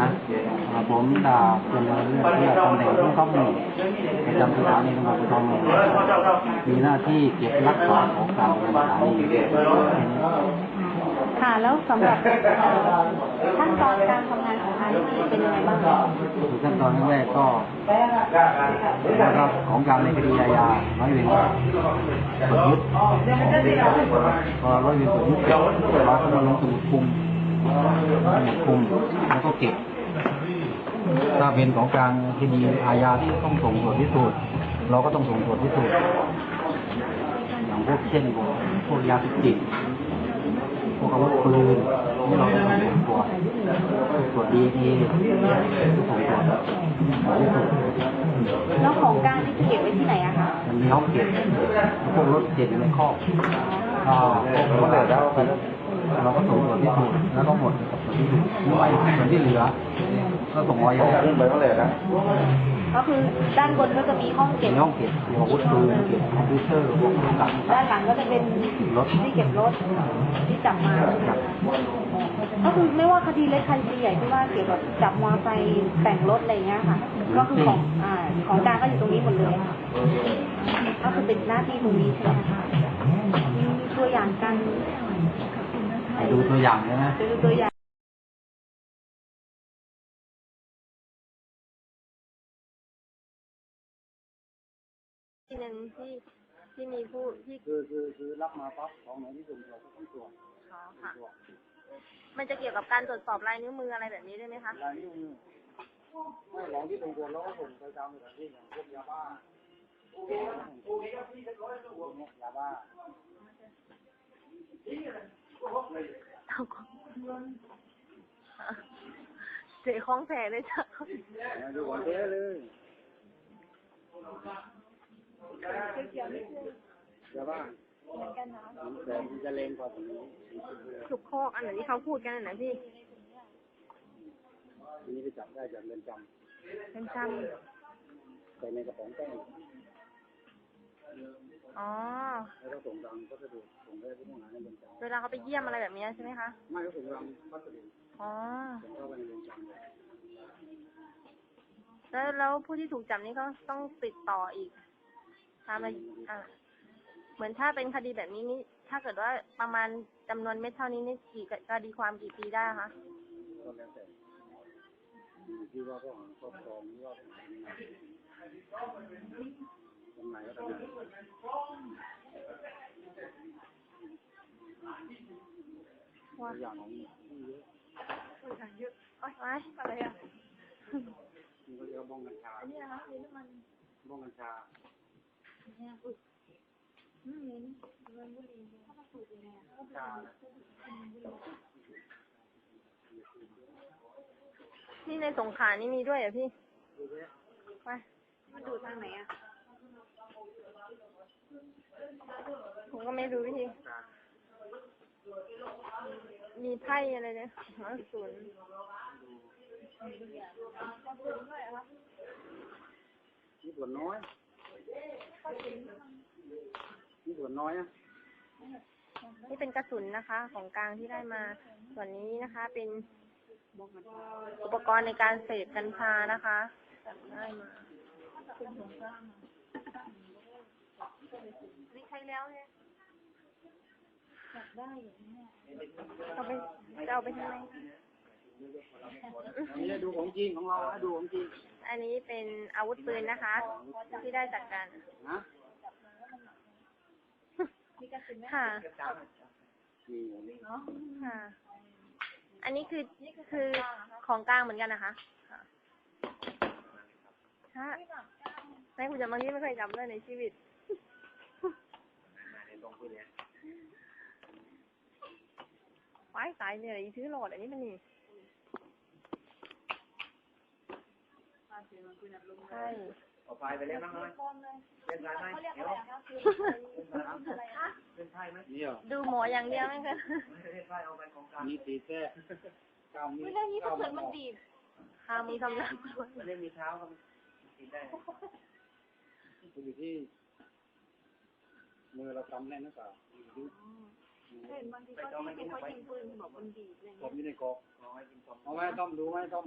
นะอ่าผมดาบเจริญเลือดเพื่อตำแหน่งผู้ข้อมูลประจำสถานีตำรวจภูธรเมืองมีหน้าที่เก็บรักษาของกลางในสถานีค่ะแล้วสำหรับเอ่อขั้นตอนการทำงานของทางที่เป็นยังไงบ้างคะขั้นตอนแรกก็นะครับของกลางในคดีอาญาร้อยเวรตรวจยึดพอร้อยเวรตรวจยึดเสร็จเราก็มาลงสมุดคุมสมุด คุมแล้วก็เก็บ ถ้าเป็นของกลางคดีอาญาที่ต้องส่งตรวจพิสูจน์เราก็ต้องส่งตรวจพิสูจน์อย่างพวกเช่นพวกพวกยาเสพติดพวกอาวุธปืนนี่เราต้องส่งตรวจตรวจดีเอส่งตรวจพิสูจน์แล้วของกลางที่เก็บไว้ที่ไหนอะคะมันมีห้องเก็บพวกรถเก็บอยู่ในคอกอ่าพวกรถเดือดแล้ว เราก็ส่งตรวจพิสูจน์แล้วก็หมดกับตรวจพิสูจน์ไม่ส่วนที่เหลือ ก็ส่งออยขึ้นไปเมื่อไหร่นะก็คือด้านบนก็จะมีห้องเก็บในห้องเก็บมีอาวุธปืนเก็บคอมพิวเตอร์พวกต่างด้านหลังก็จะเป็นรถที่เก็บรถที่จับมาก็คือไม่ว่าคดีเล็กคดีใหญ่ที่ว่าเกี่ยวกับจับมอเตอร์ไซค์แต่งรถอะไรเงี้ยค่ะ ก็คือของอ่าของกลางก็อยู่ตรงนี้หมดเลยค่ะก็คือเป็นหน้าที่ตรงนี้ใช่ไหมคะมีตัวอย่างการไป ดูตัวอย่างใช่ไหมดูตัวอย่างที่หนึ่งที่ที่มีผู้ที่คือคือคือรับมาปั๊บของไหนที่ส่งเราก็ต้องตรวจขอค่ะมันจะเกี่ยวกับการตรวจสอบลายนิ้วมืออะไรแบบนี้ด้วยไหมคะรายนิ้วมือไม่ของที่ส่งตรวจเราก็ส่งไปตามสถานที่อย่างพวกยาบ้าพวกเนี้ยยาบ้า เท่ากับเสียของแผลเลยจ้ะดูของแท้เลยยาบ้าแต่จะเลงกว่าผมนี้ทุกข้อกอันไหนที่เขาพูดกันอันไหนพี่ทีนี้ไปจับได้จากเรือนจำเป็นจำใส่ในกระป๋องแป้งอ๋อ แล้วก็ส่งรังพัสดุส่งให้ผู้ต้องหาในเรือนจ เวลาเขาไปเยี่ยมอะไรแบบนี้ใช่ไหมคะำไม่ก็ส่งรังพัสดุอ๋อส่งเข้าไปในเรือนจำเลยแล้วแล้วผู้ที่ถูกจับนี่ก็ต้องติดต่ออีกตามระอ่าเหมือนถ้าเป็นคดีแบบนี้นี่ ถ้าเกิดว่าประมาณจำนวนเม็ดเท่านี้นี่กี่คดีความกี่ปีได้คะ ก็แล้วแต่อยู่ที่ว่าข้อหาครอบครองหรือว่าข้อหาจำหน่ายจำหน่ายก็ทำได้ ตัวอย่างของที่เยอะไว้อะไรอะมันก็เรียกว่าบ้องกัญชาอันนี้นะคะนี่น้ำมันบ้องกัญชาชานี่ในสงขลานี่มีด้วยเหรอพี่ ไปมันดูทางไหนอะผมก็ไม่รู้วิธี มีไพ่อะไรเนี่ยหาศูนย์นี่ส่วนน้อยนี่ส่วนน้อยอะนี่เป็นกระสุนนะคะ ของกลางที่ได้มา ส่วนนี้นะคะ เป็นอุปกรณ์ในการเสพกัญชานะคะจับได้มานี่ใช้แล้วเนี่ย จับได้เอาไปจะเอาไปทำไมอันนี้ดูของจริงของเราให้ดูของจริงอันนี้เป็นอาวุธปืนนะคะ ที่ได้จากการนะค่ะค่ะ อันนี้คือคือของกลางเหมือนกันนะคะค่ะฮะแม่คุณจะบางที่ไม่เคยจำเลยในชีวิต ไว้สายเนี่ยอีซื้อโหลดอันนี้มันนี่ใช่เอาไฟไปเล่นบ้างไหมเล่นไฟไหมเดี๋ยวเล่นไฟไหมนี่เหรอดูหมออย่างเดียวแม่งก็เล่นไฟเอาไปของกลางนี่ตีแท้กล้ามนี่ไม่ได้นี่ถ้าเกิดมันดีดหามือทำหนักไม่ได้มีเท้าก็กินได้อยู่ที่มือเรากำแน่นหรือเปล่าอยู่ที่ เห็นไหมางทีก็ที่เขายิงปืนบอกคนดีอะไรผมอยู่ในกอกเอาไว้ต้มดูไหมต้ม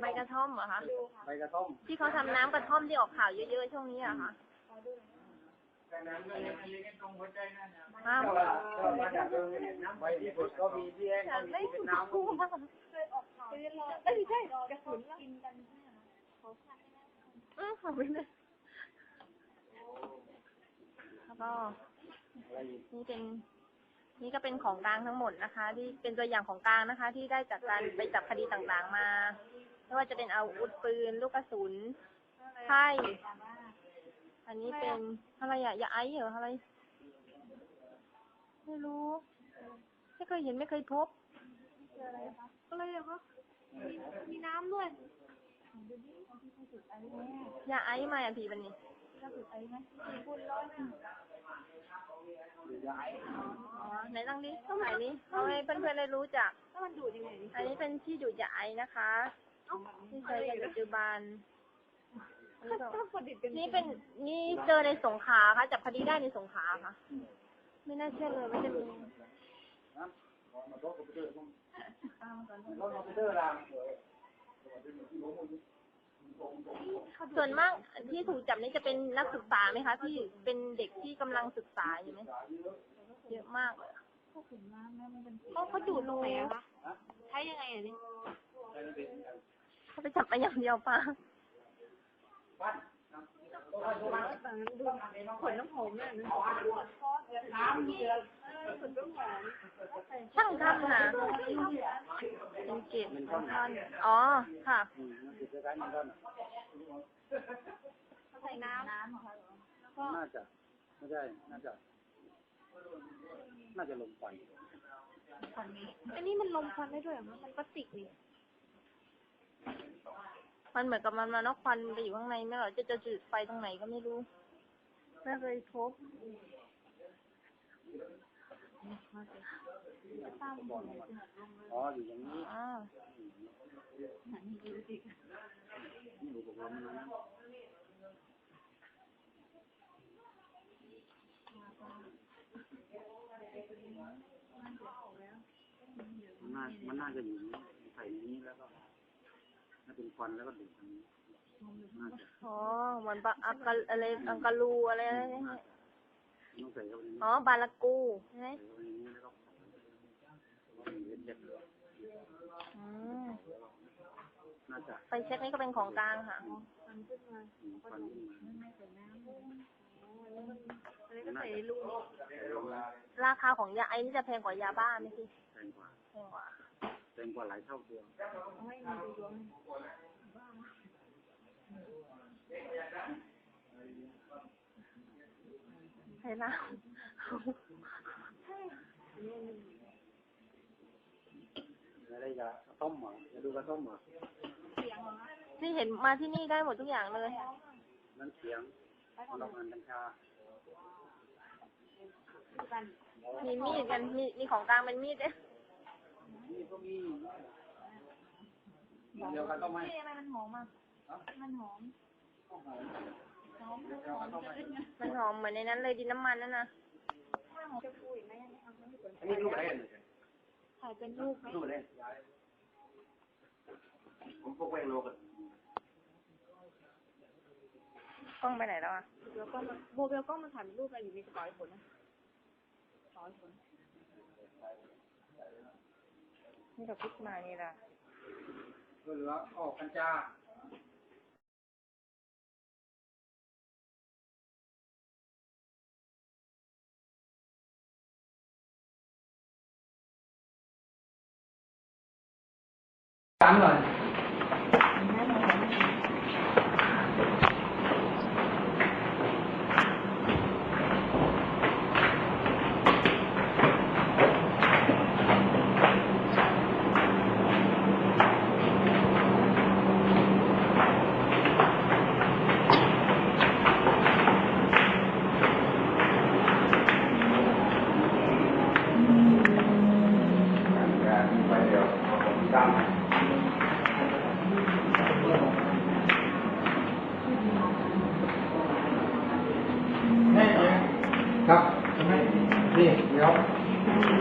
ไม่ใบกระท่อมเหรอคะใบกระต้มที่เขาทำน้ำกระท่อมที่ออกข่าวเยอะๆช่วงนี้อะค่ะอ้าวมาจากเรื่องใบที่สุดก็มีที่แห้งอยากได้เป็นคุณน้ำครูมากเอ้ยใช่กระสุนกินกันเออขอบคุณเลยแล้วก็นี่เป็น นี่ก็เป็นของกลางทั้งหมดนะคะ ที่เป็นตัวอย่างของกลางนะคะ ที่ได้จากการไปจับคดีต่างๆมาไม่ว่าจะเป็นอาวุธปืน ลูกกระสุนไพ่อันนี้เป็นอะไรอะยาไอซ์เหรออะไร ไม่รู้ไม่เคยเห็นไม่เคยพบอะไรอะคะมีมีน้ำด้วยยาไอซ์มาอะพี่บันนี้กระสุนไอ้ไหมคุณร้อยหนึ่ง ไหนลองดิไหนนี้เอาให้เพื่อนๆได้รู้จัก แล้วมันดูดยังไงอันนี้เป็นที่ดูดยาไอซ์นะคะที่ใช้กันปัจจุบันอันนี้ก็ถ้าประดิษฐ์เป็นนี่เป็นนี่เจอในสงขลาค่ะจับคดีได้ในสงขลาค่ะ ไม่น่าเชื่อเลยว่าจะมีส่วนมากที่ถูกจับนี่จะเป็นนักศึกษาไหมคะที่เป็นเด็กที่กำลังศึกษาอยู่ไหมเยอะมากเลย เขาเขาดูดลงไหนอะคะใช้ยังไงอะนี่เขาไปจับมาอย่างเดียวป่ะขนน้ำหอมเนี่ยนะขนน้ำหอมช่างทำค่ะเป็นเกตท่อนอ๋อ ค่ะใส่น้ำน่าจะไม่ใช่น่าจะ น่าจะลงไฟอันนี้มันลมควันได้ด้วยเหรอคะมันพลาสติกนี่มันเหมือนกับมันมานอกควันไปอยู่ข้างในไม่หรอจะจะจุดไฟตรงไหนก็ไม่รู้ไม่เคยพบอ๋ออยู่อย่างนี้อ๋อนี่อุปกรณ์มันนะมัน น่ามันน่าจะอยู่อย่างนี้ใส่ในนี้แล้วก็ถ้าเป็นควันแล้วก็ดูดตรงนี้น่าจะอ๋อเหมือนปะอังกะอะไรอังกะลูอะไรนะน่าจะต้องใส่เข้าไปในนี้อ๋อบาลากูใช่ไหมใส่เข้าไปในนี้แล้วก็เห็นเจ็บอืมน่าจะไฟเช็คนี่ก็เป็นของกลางค่ะอืมควันขึ้นมาอันนี้ก็ใส่ลูกราคาของยาไอนี่จะแพงกว่ายาบ้าไหมพี่แพงกว่าแพง กว่าแพงกว่าหลายเท่าตัวไม่มีดูดวงใช่ละอะไรจะต้มเหรอจะดูกระต้มเหรอที่เห็นมาที่นี่ได้หมดทุกอย่างเลยนั่นเสียงโรงงานกัญชามีมีดกันมีมีของกลางเป็นมีดด้วยนี่ ก็มีเดียวกันต้มไหมทำไมมันหอมอะมันหอมหอมหอมจะขึ้นไงมันหอมเหมือนในนั้นเลยดินน้ำมันนั่นนะถ้าหอมจะพูดอีกไหมยังไม่ทำไม่สนอันนี้ลูกอะไรถ่ายเป็นรูปไหมลูกอะไรผมพกแวงโลกันกล้องไปไหนแล้วอะแล้วก็มาโบเบลก็มาถ่ายเป็นรูปอะไรอยู่ในกระเป๋าไอ้ฝนนะกระเป๋าไอ้ฝน นี่เราพิดมานี่ละก็เหลือออกกัญชา